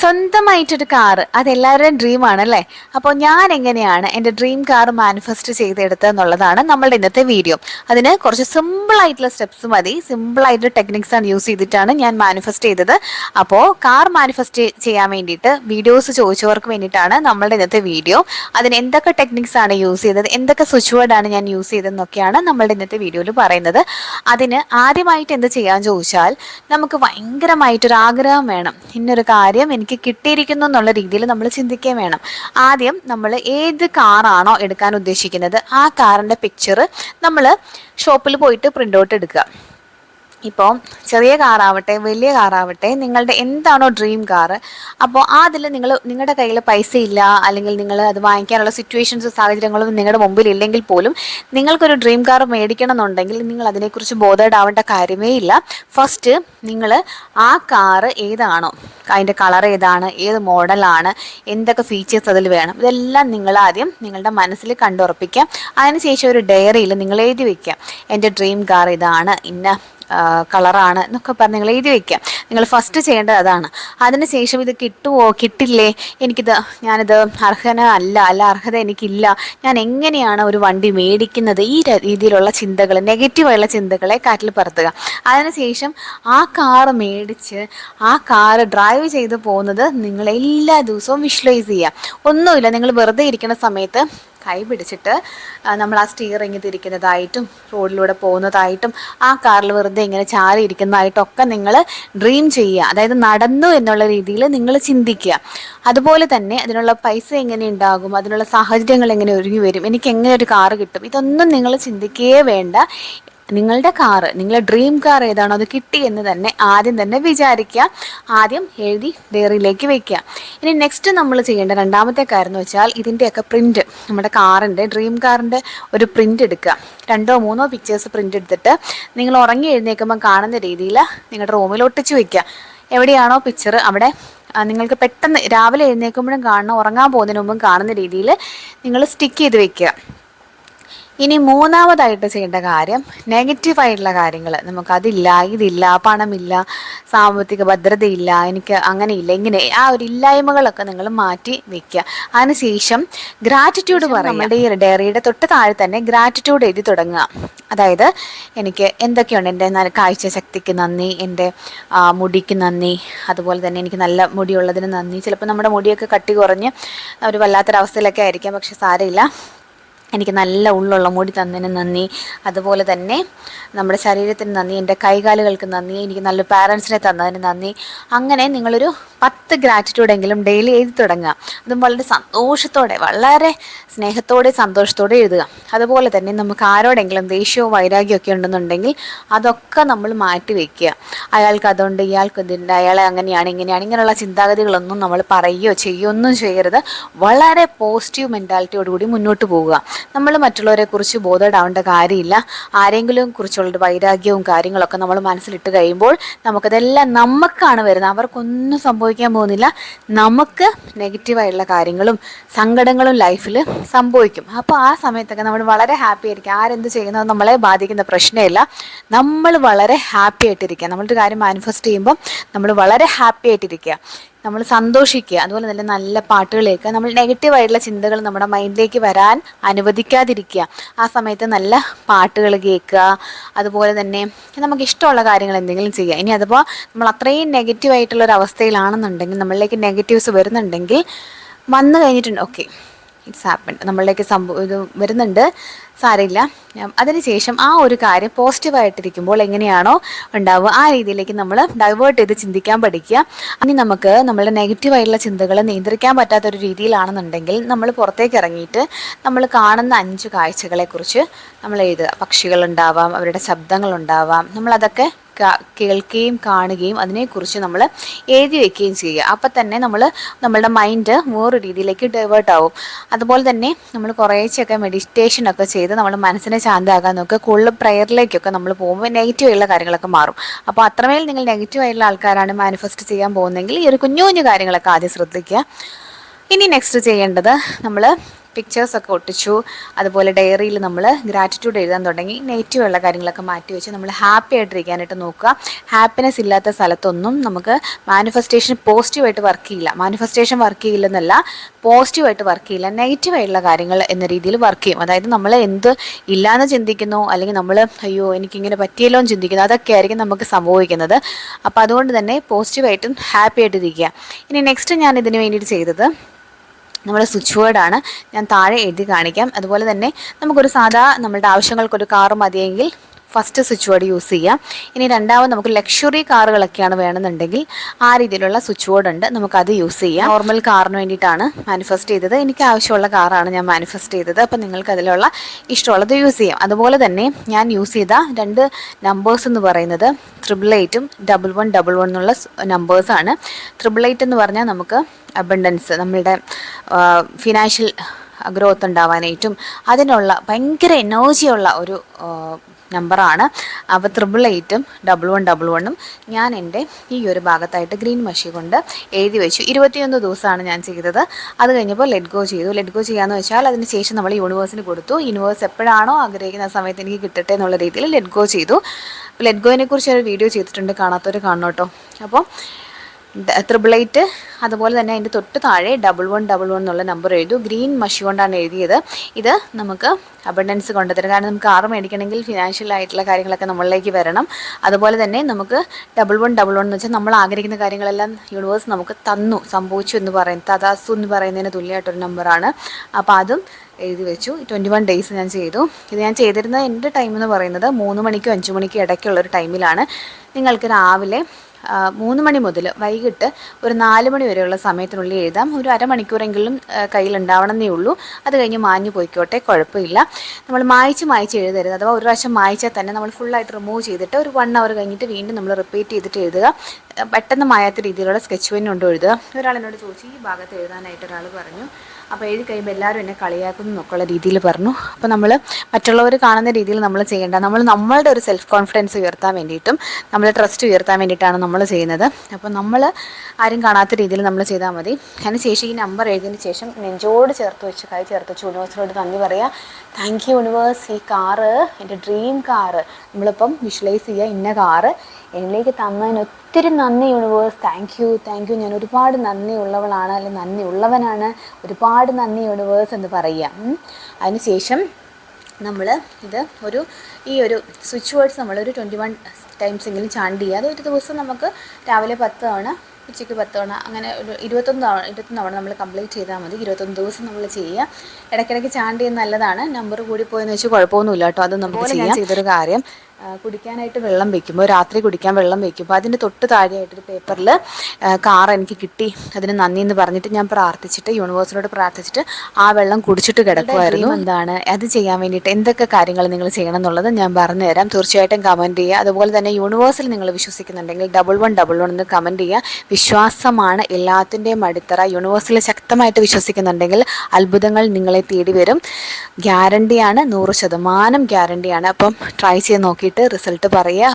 സ്വന്തമായിട്ടൊരു car. അതെല്ലാവരുടെയും dream ആണല്ലേ? അപ്പോൾ ഞാൻ എങ്ങനെയാണ് എന്റെ ഡ്രീം കാർ മാനിഫെസ്റ്റ് ചെയ്തെടുത്തത് എന്നുള്ളതാണ് നമ്മളുടെ ഇന്നത്തെ വീഡിയോ അതിന് കുറച്ച് സിമ്പിൾ ആയിട്ടുള്ള സ്റ്റെപ്സ് മതി. സിമ്പിൾ ആയിട്ടുള്ള ടെക്നിക്സാണ് യൂസ് ചെയ്തിട്ടാണ് ഞാൻ മാനിഫെസ്റ്റ് ചെയ്തത്. അപ്പോൾ കാർ മാനിഫെസ്റ്റ് ചെയ്യാൻ വേണ്ടിയിട്ട് വീഡിയോസ് ചോദിച്ചവർക്ക് വേണ്ടിയിട്ടാണ് നമ്മളുടെ ഇന്നത്തെ വീഡിയോ അതിന് എന്തൊക്കെ ടെക്നിക്സ് ആണ് യൂസ് ചെയ്തത്? എന്തൊക്കെ സ്വിച്ച് വേർഡാണ് ഞാൻ യൂസ് ചെയ്തതെന്നൊക്കെയാണ് നമ്മളുടെ ഇന്നത്തെ വീഡിയോയിൽ പറയുന്നത്. അതിന് ആദ്യമായിട്ട് എന്ത് ചെയ്യാൻ ചോദിച്ചാൽ നമുക്ക് ഭയങ്കരമായിട്ടൊരു ആഗ്രഹം വേണം. ഇന്നൊരു കാര്യം എനിക്ക് കിട്ടിയിരിക്കുന്നു എന്നുള്ള രീതിയിൽ നമ്മൾ ചിന്തിക്കുകയും വേണം. ആദ്യം നമ്മൾ ഏത് കാറാണോ എടുക്കാൻ ഉദ്ദേശിക്കുന്നത് ആ കാറിന്റെ പിക്ചർ നമ്മൾ ഷോപ്പിൽ പോയിട്ട് പ്രിന്റ് ഔട്ട് എടുക്കുക. ഇപ്പോൾ ചെറിയ കാറാവട്ടെ വലിയ കാറാവട്ടെ നിങ്ങളുടെ എന്താണോ ഡ്രീം കാറ് അപ്പോൾ അതിൽ നിങ്ങൾ നിങ്ങളുടെ കയ്യിൽ പൈസ ഇല്ല അല്ലെങ്കിൽ നിങ്ങൾ അത് വാങ്ങിക്കാനുള്ള സിറ്റുവേഷൻസ് സാഹചര്യങ്ങളും നിങ്ങളുടെ മുമ്പിൽ ഇല്ലെങ്കിൽ പോലും നിങ്ങൾക്കൊരു ഡ്രീം കാർ മേടിക്കണം എന്നുണ്ടെങ്കിൽ നിങ്ങൾ അതിനെക്കുറിച്ച് ബോധേഡ് ആവേണ്ട കാര്യമേ ഇല്ല. ഫസ്റ്റ് നിങ്ങൾ ആ കാറ് ഏതാണോ അതിന്റെ കളർ ഏതാണ് ഏത് മോഡലാണ് എന്തൊക്കെ ഫീച്ചേഴ്സ് അതിൽ വേണം ഇതെല്ലാം നിങ്ങൾ ആദ്യം നിങ്ങളുടെ മനസ്സിൽ കണ്ടുറപ്പിക്കുക. അതിനുശേഷം ഒരു ഡയറിയിൽ നിങ്ങൾ എഴുതി വയ്ക്കുക എന്റെ ഡ്രീം കാർ ഇതാണ് ഇന്ന കളറാണ് എന്നൊക്കെ പറഞ്ഞ് നിങ്ങൾ എഴുതി വയ്ക്കുക നിങ്ങൾ ഫസ്റ്റ് ചെയ്യേണ്ടത് അതാണ്. അതിനുശേഷം ഇത് കിട്ടുമോ കിട്ടില്ലേ? എനിക്കിത് ഞാനിത് അർഹന അല്ല അല്ല അർഹത എനിക്കില്ല. ഞാൻ എങ്ങനെയാണ് ഒരു വണ്ടി മേടിക്കുന്നത്? ഈ രീതിയിലുള്ള ചിന്തകൾ നെഗറ്റീവായുള്ള ചിന്തകളെ കാറ്റിൽ പറത്തുക. അതിനുശേഷം ആ കാറ് മേടിച്ച് ആ കാറ് ഡ്രൈവ് ചെയ്ത് പോകുന്നത് നിങ്ങൾ എല്ലാ ദിവസവും വിഷ്വലൈസ് ചെയ്യുക. ഒന്നുമില്ല നിങ്ങൾ വെറുതെ ഇരിക്കുന്ന സമയത്ത് കൈ പിടിച്ചിട്ട് നമ്മൾ ആ സ്റ്റിയറിങ് തിരിക്കുന്നതായിട്ടും റോഡിലൂടെ പോകുന്നതായിട്ടും ആ കാറിൽ വെറുതെ ഇങ്ങനെ ചാരി ഇരിക്കുന്നതായിട്ടൊക്കെ നിങ്ങൾ ഡ്രീം ചെയ്യുക. അതായത് നടന്നു എന്നുള്ള രീതിയിൽ നിങ്ങൾ ചിന്തിക്കുക. അതുപോലെ തന്നെ അതിനുള്ള പൈസ എങ്ങനെ ഉണ്ടാകും അതിനുള്ള സാഹചര്യങ്ങൾ എങ്ങനെ ഒരുങ്ങി വരും എനിക്ക് എങ്ങനെ ഒരു കാറ് കിട്ടും ഇതൊന്നും നിങ്ങൾ ചിന്തിക്കുകയേ വേണ്ട. നിങ്ങളുടെ കാറ് നിങ്ങളുടെ ഡ്രീം കാർ ഏതാണോ അത് കിട്ടി എന്ന് തന്നെ ആദ്യം തന്നെ വിചാരിക്കുക. ആദ്യം എഴുതി ഡയറിയിലേക്ക് വെക്കുക. ഇനി നെക്സ്റ്റ് നമ്മൾ ചെയ്യേണ്ട രണ്ടാമത്തെ കാര്യം എന്ന് വെച്ചാൽ ഇതിന്റെയൊക്കെ പ്രിന്റ് നമ്മുടെ കാറിന്റെ ഡ്രീം കാറിന്റെ ഒരു പ്രിന്റ് എടുക്കുക. രണ്ടോ മൂന്നോ പിക്ചേഴ്സ് പ്രിന്റ് എടുത്തിട്ട് നിങ്ങൾ ഉറങ്ങി എഴുന്നേൽക്കുമ്പോൾ കാണുന്ന രീതിയിൽ നിങ്ങളുടെ റൂമിൽ ഒട്ടിച്ച് വയ്ക്കുക എവിടെയാണോ പിക്ചർ അവിടെ നിങ്ങൾക്ക് പെട്ടെന്ന് രാവിലെ എഴുന്നേൽക്കുമ്പോഴും കാണണം ഉറങ്ങാൻ പോകുന്നതിന് മുമ്പും കാണുന്ന രീതിയിൽ നിങ്ങൾ സ്റ്റിക്ക് ചെയ്ത് വെക്കുക. ഇനി മൂന്നാമതായിട്ട് ചെയ്യേണ്ട കാര്യം നെഗറ്റീവ് ആയിട്ടുള്ള കാര്യങ്ങൾ നമുക്കതില്ല ഇതില്ല പണമില്ല സാമ്പത്തിക ഭദ്രതയില്ല എനിക്ക് അങ്ങനെയില്ല ഇങ്ങനെ ആ ഒരു ഇല്ലായ്മകളൊക്കെ നിങ്ങൾ മാറ്റി വെക്കുക. അതിനുശേഷം ഗ്രാറ്റിറ്റ്യൂഡ് പറയുന്നത് നമ്മുടെ ഈ ഡയറിയുടെ തൊട്ട് താഴെ തന്നെ ഗ്രാറ്റിറ്റ്യൂഡ് എഴുതി തുടങ്ങുക. അതായത് എനിക്ക് എന്തൊക്കെയുണ്ട് എന്റെ കാഴ്ച ശക്തിക്ക് നന്ദി എന്റെ മുടിക്ക് നന്ദി അതുപോലെ തന്നെ എനിക്ക് നല്ല മുടിയുള്ളതിന് നന്ദി. ചിലപ്പോൾ നമ്മുടെ മുടിയൊക്കെ കട്ടി കുറഞ്ഞ് ഒരു വല്ലാത്തൊരവസ്ഥയിലൊക്കെ ആയിരിക്കാം പക്ഷെ സാരമില്ല. എനിക്ക് നല്ല ഉള്ളുള്ള മുടി തന്നതിന് നന്ദി. അതുപോലെ തന്നെ നമ്മുടെ ശരീരത്തിന് നന്ദി എന്റെ കൈകാലുകൾക്ക് നന്ദി എനിക്ക് നല്ല പാരൻസിനെ തന്നതിന് നന്ദി. അങ്ങനെ നിങ്ങളൊരു പത്ത് ഗ്രാറ്റിറ്റ്യൂഡെങ്കിലും ഡെയിലി എഴുതി തുടങ്ങുക. അതും വളരെ സന്തോഷത്തോടെ വളരെ സ്നേഹത്തോടെ സന്തോഷത്തോടെ എഴുതുക. അതുപോലെ തന്നെ നമുക്ക് ആരോടെങ്കിലും ദേഷ്യവും വൈരാഗ്യമൊക്കെ ഉണ്ടെന്നുണ്ടെങ്കിൽ അതൊക്കെ നമ്മൾ മാറ്റി വയ്ക്കുക അയാൾക്ക് അതുകൊണ്ട് ഇയാൾക്ക് ഇതുണ്ട് അയാളെ അങ്ങനെയാണ് ഇങ്ങനെയാണ് ഇങ്ങനെയുള്ള ചിന്താഗതികളൊന്നും നമ്മൾ പറയുകയോ ചെയ്യുകയോ ഒന്നും ചെയ്യരുത്. വളരെ പോസിറ്റീവ് മെന്റാലിറ്റിയോടുകൂടി മുന്നോട്ട് പോവുക. നമ്മൾ മറ്റുള്ളവരെ കുറിച്ച് ബോധപ്പെടാവേണ്ട കാര്യമില്ല. ആരെങ്കിലും കുറിച്ചുള്ളൊരു വൈരാഗ്യവും കാര്യങ്ങളൊക്കെ നമ്മൾ മനസ്സിലിട്ട് കഴിയുമ്പോൾ നമുക്കതെല്ലാം നമുക്കാണ് വരുന്നത്. അവർക്കൊന്നും സംഭവിക്കാൻ പോകുന്നില്ല. നമുക്ക് നെഗറ്റീവായിട്ടുള്ള കാര്യങ്ങളും സങ്കടങ്ങളും ലൈഫിൽ സംഭവിക്കും. അപ്പോൾ ആ സമയത്തൊക്കെ നമ്മൾ വളരെ ഹാപ്പി ആയിരിക്കും. ആരെന്ത് ചെയ്യുന്നത് നമ്മളെ ബാധിക്കുന്ന പ്രശ്നമില്ല. നമ്മൾ വളരെ ഹാപ്പി ആയിട്ടിരിക്കുക. നമ്മളൊരു കാര്യം മാനിഫെസ്റ്റ് ചെയ്യുമ്പോൾ നമ്മൾ വളരെ ഹാപ്പി ആയിട്ടിരിക്കുക. നമ്മൾ സന്തോഷിക്കുക അതുപോലെ തന്നെ നല്ല പാട്ടുകൾ കേൾക്കുക. നമ്മൾ നെഗറ്റീവായിട്ടുള്ള ചിന്തകൾ നമ്മുടെ മൈൻഡിലേക്ക് വരാൻ അനുവദിക്കാതിരിക്കുക. ആ സമയത്ത് നല്ല പാട്ടുകൾ കേൾക്കുക. അതുപോലെ തന്നെ നമുക്ക് ഇഷ്ടമുള്ള കാര്യങ്ങൾ എന്തെങ്കിലും ചെയ്യുക. ഇനി അതിപ്പോൾ നമ്മൾ അത്രയും നെഗറ്റീവായിട്ടുള്ള ഒരു അവസ്ഥയിലാണെന്നുണ്ടെങ്കിൽ നമ്മളിലേക്ക് നെഗറ്റീവ്സ് വരുന്നുണ്ടെങ്കിൽ വന്നു കഴിഞ്ഞിട്ടുണ്ട്. ഓക്കെ ഇറ്റ്സ് ഹാപ്പൻ നമ്മളിലേക്ക് സംഭവം ഇത് വരുന്നുണ്ട്. സാരമില്ല. അതിനുശേഷം ആ ഒരു കാര്യം പോസിറ്റീവായിട്ടിരിക്കുമ്പോൾ എങ്ങനെയാണോ ഉണ്ടാവുക ആ രീതിയിലേക്ക് നമ്മൾ ഡൈവേർട്ട് ചെയ്ത് ചിന്തിക്കാൻ പഠിക്കുക. ഇനി നമുക്ക് നമ്മുടെ നെഗറ്റീവായിട്ടുള്ള ചിന്തകൾ നിയന്ത്രിക്കാൻ പറ്റാത്തൊരു രീതിയിലാണെന്നുണ്ടെങ്കിൽ നമ്മൾ പുറത്തേക്ക് ഇറങ്ങിയിട്ട് നമ്മൾ കാണുന്ന അഞ്ച് കാഴ്ചകളെക്കുറിച്ച് നമ്മൾ എഴുതുക പക്ഷികളുണ്ടാവാം അവരുടെ ശബ്ദങ്ങളുണ്ടാവാം നമ്മളതൊക്കെ കേൾക്കുകയും കാണുകയും അതിനെക്കുറിച്ച് നമ്മൾ എഴുതി വെക്കുകയും ചെയ്യുക. അപ്പം തന്നെ നമ്മൾ നമ്മളുടെ മൈൻഡ് വേറൊരു രീതിയിലേക്ക് ഡൈവേർട്ട് ആവും. അതുപോലെ തന്നെ നമ്മൾ കുറേശ്ശൊക്കെ മെഡിറ്റേഷനൊക്കെ ചെയ്ത് നമ്മൾ മനസ്സിനെ ശാന്തമാകാൻ നോക്കുക. കൂടുതൽ പ്രെയറിലേക്കൊക്കെ നമ്മൾ പോകുമ്പോൾ നെഗറ്റീവായുള്ള കാര്യങ്ങളൊക്കെ മാറും. അപ്പോൾ അത്രമേൽ നിങ്ങൾ നെഗറ്റീവ് ആയിട്ടുള്ള ആൾക്കാരാണ് മാനിഫെസ്റ്റ് ചെയ്യാൻ പോകുന്നതെങ്കിൽ ഈ ഒരു കുഞ്ഞു കുഞ്ഞു കാര്യങ്ങളൊക്കെ ആദ്യം ശ്രദ്ധിക്കുക. ഇനി നെക്സ്റ്റ് ചെയ്യേണ്ടത് നമ്മൾ പിക്ചേഴ്സൊക്കെ ഒട്ടിച്ചു. അതുപോലെ ഡയറിയിൽ നമ്മൾ ഗ്രാറ്റിറ്റ്യൂഡ് എഴുതാൻ തുടങ്ങി. നെഗറ്റീവുള്ള കാര്യങ്ങളൊക്കെ മാറ്റി വെച്ച് നമ്മൾ ഹാപ്പി ആയിട്ടിരിക്കാനായിട്ട് നോക്കുക. ഹാപ്പിനെസ് ഇല്ലാത്ത സ്ഥലത്തൊന്നും നമുക്ക് മാനിഫെസ്റ്റേഷൻ പോസിറ്റീവായിട്ട് വർക്ക് ചെയ്യില്ല. മാനിഫെസ്റ്റേഷൻ വർക്ക് ചെയ്യില്ലെന്നല്ല പോസിറ്റീവായിട്ട് വർക്ക് ചെയ്യില്ല. നെഗറ്റീവായിട്ടുള്ള കാര്യങ്ങൾ എന്ന രീതിയിൽ വർക്ക് ചെയ്യും. അതായത് നമ്മൾ എന്ത് ഇല്ലാന്ന് ചിന്തിക്കുന്നു അല്ലെങ്കിൽ നമ്മൾ അയ്യോ എനിക്കിങ്ങനെ പറ്റിയല്ലോ എന്ന് ചിന്തിക്കുന്നു അതൊക്കെ ആയിരിക്കും നമുക്ക് സംഭവിക്കുന്നത്. അപ്പോൾ അതുകൊണ്ട് തന്നെ പോസിറ്റീവായിട്ടും ഹാപ്പി ആയിട്ടിരിക്കുക. ഇനി നെക്സ്റ്റ് ഞാൻ ഇതിന് വേണ്ടിയിട്ട് ചെയ്തത് നമ്മുടെ സ്വിച്ച് ബോർഡാണ് ഞാൻ താഴെ എഴുതി കാണിക്കാം. അതുപോലെ തന്നെ നമുക്കൊരു സാധാ നമ്മളുടെ ആവശ്യങ്ങൾക്കൊരു കാറ് മതിയെങ്കിൽ ഫസ്റ്റ് സ്വിച്ച് ബോർഡ് യൂസ് ചെയ്യാം. ഇനി രണ്ടാമത് നമുക്ക് ലക്ഷറി കാറുകളൊക്കെയാണ് വേണമെന്നുണ്ടെങ്കിൽ ആ രീതിയിലുള്ള സ്വിച്ച് ബോർഡ് ഉണ്ട്. അത് യൂസ് ചെയ്യാം. നോർമൽ കാറിന് വേണ്ടിയിട്ടാണ് മാനിഫെസ്റ്റ് ചെയ്തത്. എനിക്ക് ആവശ്യമുള്ള കാറാണ് ഞാൻ മാനിഫെസ്റ്റ് ചെയ്തത്. അപ്പം നിങ്ങൾക്ക് അതിലുള്ള ഇഷ്ടമുള്ളത് യൂസ് ചെയ്യാം. അതുപോലെ തന്നെ ഞാൻ യൂസ് ചെയ്ത രണ്ട് നമ്പേഴ്സ് എന്ന് പറയുന്നത് ത്രിബിൾ എയ്റ്റും ഡബിൾ വൺ ഡബിൾ വൺ എന്നുള്ള നമ്പേഴ്സാണ് ത്രിബിൾ എയ്റ്റ് എന്ന് പറഞ്ഞാൽ നമുക്ക് അബണ്ടൻസ് നമ്മളുടെ ഫിനാൻഷ്യൽ ഗ്രോത്ത് ഉണ്ടാവാനായിട്ടും അതിനുള്ള ഭയങ്കര എനർജിയുള്ള ഒരു നമ്പറാണ്. അപ്പോൾ ത്രിബിൾ എയ്റ്റും ഡബിൾ വൺ ഡബിൾ വണ്ണും ഞാൻ എന്റെ ഈ ഒരു ഭാഗത്തായിട്ട് ഗ്രീൻ മഷി കൊണ്ട് എഴുതി വെച്ചു. ഇരുപത്തിയൊന്ന് ദിവസമാണ് ഞാൻ ചെയ്തത്. അത് കഴിഞ്ഞപ്പോൾ ലെറ്റ് ഗോ ചെയ്തു. ലെറ്റ് ഗോ ചെയ്യാന്ന് വെച്ചാൽ അതിന് ശേഷം നമ്മൾ യൂണിവേഴ്സിന് കൊടുത്തു. യൂണിവേഴ്സ് എപ്പോഴാണോ ആഗ്രഹിക്കുന്ന സമയത്ത് എനിക്ക് കിട്ടട്ടെ എന്നുള്ള രീതിയിൽ ലെറ്റ് ഗോ ചെയ്തു. ലെറ്റ് ഗോയിനെ കുറിച്ച് ഒരു വീഡിയോ ചെയ്തിട്ടുണ്ട്. കാണാത്തവർ കാണണം അപ്പോൾ ത്രിബിൾ എയ്റ്റ് അതുപോലെ തന്നെ അതിന്റെ തൊട്ട് താഴെ ഡബിൾ വൺ ഡബിൾ വൺ എന്നുള്ള നമ്പർ എഴുതു. ഗ്രീൻ മഷി കൊണ്ടാണ് എഴുതിയത്. ഇത് നമുക്ക് അബണ്ടൻസ് കൊണ്ടുതരും. കാരണം നമുക്ക് ആറ് മേടിക്കണമെങ്കിൽ ഫിനാൻഷ്യൽ ആയിട്ടുള്ള കാര്യങ്ങളൊക്കെ നമ്മളിലേക്ക് വരണം. അതുപോലെ തന്നെ നമുക്ക് ഡബിൾ വൺ ഡബിൾ വൺ എന്ന് വെച്ചാൽ നമ്മൾ ആഗ്രഹിക്കുന്ന കാര്യങ്ങളെല്ലാം യൂണിവേഴ്സ് നമുക്ക് തന്നു സംഭവിച്ചു എന്ന് പറയുന്നത് തഥാസു എന്ന് പറയുന്നതിന് തുല്യമായിട്ടൊരു നമ്പറാണ് അപ്പോൾ അതും എഴുതി വെച്ചു. ട്വന്റി വൺ ഡേയ്സ് ഞാൻ ചെയ്തു. ഇത് ഞാൻ ചെയ്തിരുന്ന എന്റെ ടൈം എന്ന് പറയുന്നത് മൂന്ന് മണിക്കും അഞ്ച് മണിക്കും ഇടയ്ക്കുള്ളൊരു ടൈമിലാണ് നിങ്ങൾക്ക് രാവിലെ മൂന്ന് മണി മുതൽ വൈകിട്ട് ഒരു നാല് മണി വരെയുള്ള സമയത്തിനുള്ളിൽ എഴുതാം. ഒരു അരമണിക്കൂറെങ്കിലും കയ്യിലുണ്ടാവണമെന്നേ ഉള്ളൂ. അത് കഴിഞ്ഞ് മാഞ്ഞു പോയിക്കോട്ടെ കുഴപ്പമില്ല. നമ്മൾ മായ്ച്ച് മായ്ച്ച് എഴുതരുത്. അഥവാ ഒരു പ്രാവശ്യം മായ്ച്ചാൽ തന്നെ നമ്മൾ ഫുള്ളായിട്ട് റിമൂവ് ചെയ്തിട്ട് ഒരു വൺ അവർ കഴിഞ്ഞിട്ട് വീണ്ടും നമ്മൾ റിപ്പീറ്റ് ചെയ്തിട്ട് എഴുതുക. പെട്ടെന്ന് മായാത്ത രീതിയിലുള്ള സ്കെച്ച് പെൻ കൊണ്ട് എഴുതുക? ഒരാൾ എന്നോട് ചോദിച്ചു ഈ ഭാഗത്ത് എഴുതാനായിട്ട് ഒരാൾ പറഞ്ഞു. അപ്പോൾ എഴുതി കഴിയുമ്പോൾ എല്ലാവരും എന്നെ കളിയാക്കുന്നു എന്നൊക്കെയുള്ള രീതിയിൽ പറഞ്ഞു. അപ്പോൾ നമ്മൾ മറ്റുള്ളവർ കാണുന്ന രീതിയിൽ നമ്മൾ ചെയ്യേണ്ട നമ്മൾ നമ്മളുടെ ഒരു സെൽഫ് കോൺഫിഡൻസ് ഉയർത്താൻ വേണ്ടിയിട്ടും നമ്മൾ ട്രസ്റ്റ് ഉയർത്താൻ വേണ്ടിയിട്ടാണ് നമ്മൾ ചെയ്യുന്നത്. അപ്പോൾ നമ്മൾ ആരും കാണാത്ത രീതിയിൽ നമ്മൾ ചെയ്താൽ മതി. അതിന് ശേഷം ഈ നമ്പർ എഴുതിയതിന് ശേഷം നെഞ്ചോട് ചേർത്ത് വെച്ച് കൈ ചേർത്ത് വെച്ച് യൂണിവേഴ്സിനോട് നന്ദി പറയുക താങ്ക് യു യൂണിവേഴ്സ് ഈ കാറ് എന്റെ ഡ്രീം കാറ് നമ്മളിപ്പം വിഷ്വലൈസ് ചെയ്യുക ഇന്ന കാറ് എന്നിലേക്ക് തന്നതിന് ഒത്തിരി നന്ദി universe thank you thank you ഞാൻ ഒരുപാട് നന്ദി ഉള്ളവളാണ് അല്ലെങ്കിൽ നന്ദി ഉള്ളവനാണ്. ഒരുപാട് നന്ദി യൂണിവേഴ്സ് എന്ന് പറയുക. അതിനുശേഷം നമ്മൾ ഇത് ഒരു ഈ ഒരു സ്വിച്ച് വേർഡ്സ് നമ്മൾ ഒരു ട്വന്റി വൺ ടൈംസ് എങ്കിലും ചാണ്ട് ചെയ്യുക. അത് ഒരു ദിവസം നമുക്ക് രാവിലെ പത്ത് തവണ ഉച്ചയ്ക്ക് പത്ത് തവണ അങ്ങനെ ഒരു ഇരുപത്തൊന്ന് തവണ ഇരുപത്തൊന്ന് തവണ നമ്മൾ കംപ്ലീറ്റ് ചെയ്താൽ മതി. ഇരുപത്തൊന്ന് ദിവസം നമ്മൾ ചെയ്യുക. ഇടയ്ക്കിടയ്ക്ക് ചാണ്ട് ചെയ്യുന്ന നല്ലതാണ്. നമ്പർ കൂടി പോയെന്ന് വെച്ചാൽ കുഴപ്പമൊന്നുമില്ല കേട്ടോ. അത് നമുക്ക് ചെയ്യാൻ ചെയ്തൊരു കാര്യം കുടിക്കാനായിട്ട് വെള്ളം വെക്കുമ്പോൾ രാത്രി കുടിക്കാൻ വെള്ളം വെക്കുമ്പോൾ അതിന്റെ തൊട്ട് താഴെയായിട്ടൊരു പേപ്പറിൽ കാർ എനിക്ക് കിട്ടി. അതിന് നന്ദി എന്ന് പറഞ്ഞിട്ട് ഞാൻ പ്രാർത്ഥിച്ചിട്ട് യൂണിവേഴ്സിനോട് പ്രാർത്ഥിച്ചിട്ട് ആ വെള്ളം കുടിച്ചിട്ട് കിടക്കുമായിരുന്നു എന്താണ് അത് ചെയ്യാൻ വേണ്ടിയിട്ട് എന്തൊക്കെ കാര്യങ്ങൾ നിങ്ങൾ ചെയ്യണം എന്നുള്ളത് ഞാൻ പറഞ്ഞുതരാം തീർച്ചയായിട്ടും കമന്റ് ചെയ്യുക. അതുപോലെ തന്നെ യൂണിവേഴ്സിൽ നിങ്ങൾ വിശ്വസിക്കുന്നുണ്ടെങ്കിൽ ഡബിൾ വൺ ഡബിൾ വൺ എന്ന് കമന്റ് ചെയ്യുക. വിശ്വാസമാണ് എല്ലാത്തിന്റെയും അടിത്തറ. യൂണിവേഴ്സിൽ ശക്തമായിട്ട് വിശ്വസിക്കുന്നുണ്ടെങ്കിൽ അത്ഭുതങ്ങൾ നിങ്ങളെ തേടി വരും. ഗ്യാരണ്ടിയാണ് നൂറ് ശതമാനം ഗ്യാരണ്ടിയാണ് അപ്പം ട്രൈ ചെയ്ത് നോക്കിയിട്ട് റിസൾട്ട് പറയുക.